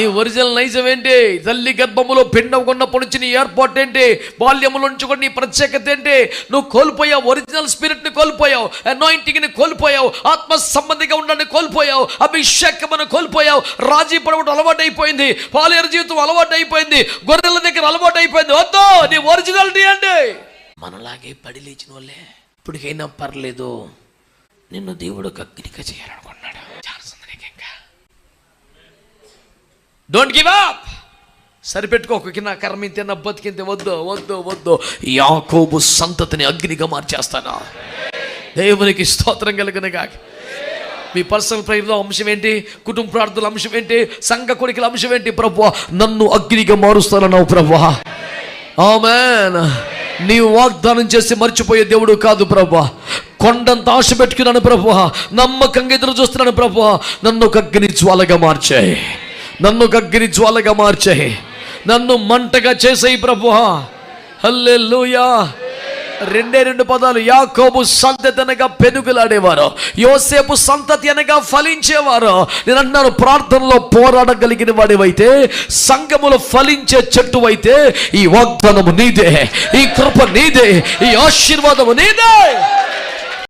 ఈ ఒరిజినల్ నైజం ఏంటి? తల్లి గర్భములో పిండం కొన్నప్పటి నుంచి నీ ఏర్పాటు ఏంటి? బాల్యములో నుంచి కూడా నీ ప్రత్యేకత ఏంటి? నువ్వు కోల్పోయావు ఒరిజినల్ స్పిరిట్ని కోల్పోయావు అనాయింటింగ్ని కోల్పోయావు ఆత్మ సంబంధిగా ఉండని కోల్పోయావు అభిషేకమని కోల్పోయావు రాజీ పడవడం అలవాటు అయిపోయింది పాలేరు జీవితం అలవాటు అయిపోయింది గొర్రెల దగ్గర అలవాటు అయిపోయింది వద్దు నీ ఒరిజినాలిటీ ఏంటి? మనలాగే పడి లేచిన వాళ్ళే. ఇప్పటికైనా పర్లేదు నిన్ను దేవుడు కగ్గిరిక చేయాలనుకున్నాడు డోంట్ గివ్ అప్ సరిపెట్టుకోక నా కర్మింతే నా బతికింతే వద్దు వద్దు వద్దు. యాకోబు సంతతిని అగ్నిగా మార్చేస్తాను? దేవునికి స్తోత్రం కలుగునగా. మీ పర్సనల్ ప్రేయర్లో అంశం ఏంటి? కుటుంబ ప్రార్థనల అంశం ఏంటి? సంఘ కొడుకుల అంశం ఏంటి? ప్రభు నన్ను అగ్నిగా మారుస్తానన్నావు ప్రభు ఆమెన్. నీవు వాగ్దానం చేసి మర్చిపోయే దేవుడు కాదు ప్రభు కొండంత ఆశ పెట్టుకున్నాను ప్రభు నమ్మకంగా ఎదురు చూస్తున్నాను ప్రభు నన్ను ఒక అగ్ని జ్వాలగా మార్చాయి. నన్ను ఒక అగ్ని జ్వాలగా మార్చే. నన్ను మంటగా చేసాయి ప్రభు హల్లెలూయా. రెండే రెండు పదాలు. యాకోబు సంతతి అనగా పెనుగులాడేవారు. యోసేపు సంతతి అనగా ఫలించేవారు. నేను అంటున్నాను ప్రార్థనలో పోరాడగలిగిన వాడివైతే సంఘములు ఫలించే చెట్టు అయితే ఈ వాగ్దానము నీదే ఈ కృప నీదే ఈ ఆశీర్వాదము నీదే.